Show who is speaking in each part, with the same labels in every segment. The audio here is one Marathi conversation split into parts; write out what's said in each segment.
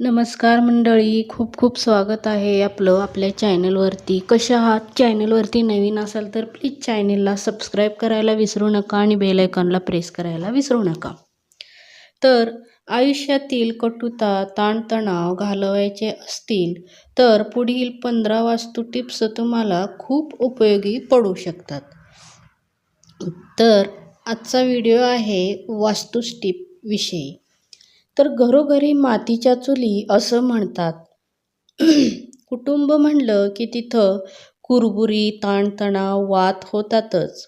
Speaker 1: नमस्कार मंडळी खूप खूप स्वागत आहे आपलं आपल्या चॅनलवरती. कशा आहात? चॅनलवरती नवीन असाल तर प्लीज चॅनलला सबस्क्राईब करायला विसरू नका आणि बेलायकॉनला प्रेस करायला विसरू नका. तर आयुष्यातील कटुता ताणतणाव घालवायचे असतील तर पुढील पंधरा वास्तू टिप्स तुम्हाला खूप उपयोगी पडू शकतात. तर आजचा व्हिडिओ आहे वास्तुस्टिप विषयी. तर घरोघरी मातीच्या चुली असं म्हणतात. कुटुंब म्हणलं की तिथं कुरबुरी ताणतणाव वाद होतातच.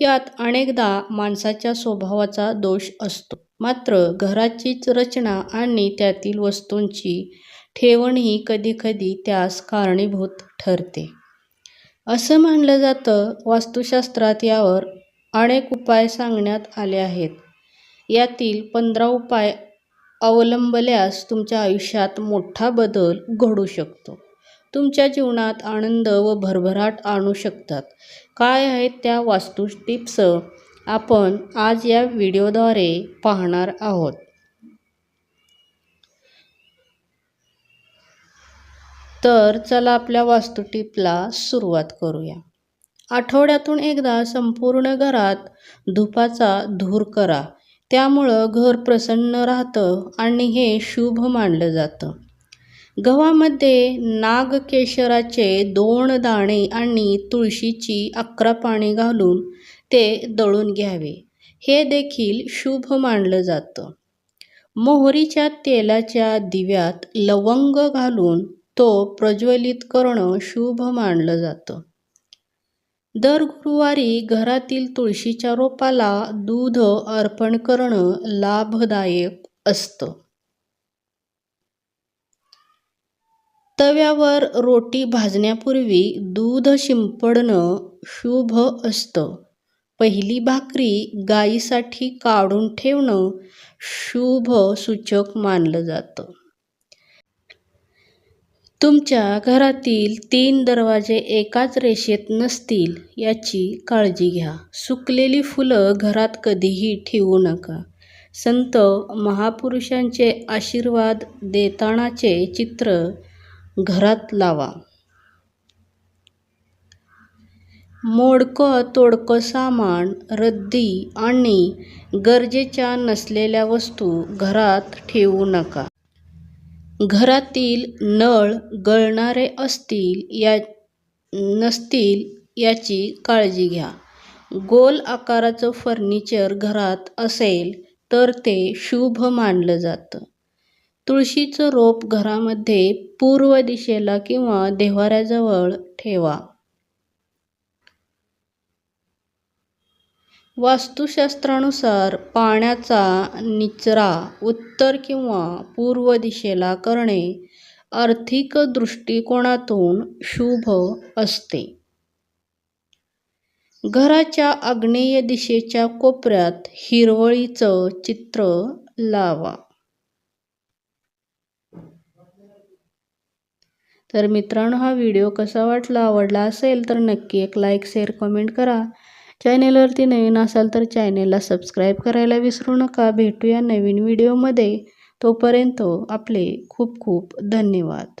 Speaker 1: यात अनेकदा माणसाच्या स्वभावाचा दोष असतो. मात्र घराचीच रचना आणि त्यातील वस्तूंची ठेवण ही कधीकधी त्यास कारणीभूत ठरते. असं मानलं जातं वास्तुशास्त्रात यावर अनेक उपाय सांगण्यात आले आहेत. यातील पंधरा उपाय अवलंबल्यास तुमच्या आयुष्यात मोठा बदल घडू शकतो. तुमच्या जीवनात आनंद व भरभराट आणू शकतात. काय आहेत त्या वास्तू टिप्स? आपण आज या व्हिडिओद्वारे पाहणार आहोत. तर चला आपल्या वास्तू टिपला सुरुवात करूया. आठवड्यातून एकदा संपूर्ण घरात धुपाचा धूर करा. त्यामुळं घर प्रसन्न राहतं आणि हे शुभ मानलं जातं. गव्हामध्ये नागकेशराचे दोन दाणे आणि तुळशीची अकरा पाने घालून ते दळून घ्यावे. हे देखील शुभ मानलं जातं. मोहरीच्या तेलाच्या दिव्यात लवंग घालून तो प्रज्वलित करणं शुभ मानलं जातं. दर गुरुवारी घरातील तुळशीच्या रोपाला दूध अर्पण करणं लाभदायक असतं. तव्यावर रोटी भाजण्यापूर्वी दूध शिंपडणं शुभ असतं. पहिली भाकरी गायीसाठी काढून ठेवणं शुभ सूचक मानलं जातं. तुमच्या घरातील तीन दरवाजे एकाच रेषेत नसतील याची काळजी घ्या. सुकलेली फुलं घरात कधीही ठेवू नका. संत महापुरुषांचे आशीर्वाद देतानाचे चित्र घरात लावा. मोडकं तोडकं सामान रद्दी आणि गरजेच्या नसलेल्या वस्तू घरात ठेवू नका. घरातील नळ गळणारे असतील या नसतील याची काळजी घ्या. गोल आकाराचं फर्निचर घरात असेल तर ते शुभ मानलं जातं. तुळशीचं रोप घरामध्ये पूर्व दिशेला किंवा देव्हाऱ्याजवळ ठेवा. वास्तुशास्त्रानुसार पाण्याचा निचरा उत्तर किंवा पूर्व दिशेला करणे आर्थिक दृष्टिकोनातून शुभ असते. घराच्या आग्नेय दिशेच्या कोपऱ्यात हिरवळीचं चित्र लावा. तर मित्रांनो हा व्हिडिओ कसा वाटला आवडला असेल तर नक्की एक लाईक शेअर कमेंट करा. चॅनेलवरती नवीन असाल तर चॅनेलला सबस्क्राईब करायला विसरू नका. भेटूया नवीन व्हिडिओमध्ये. तोपर्यंत आपले खूप खूप धन्यवाद.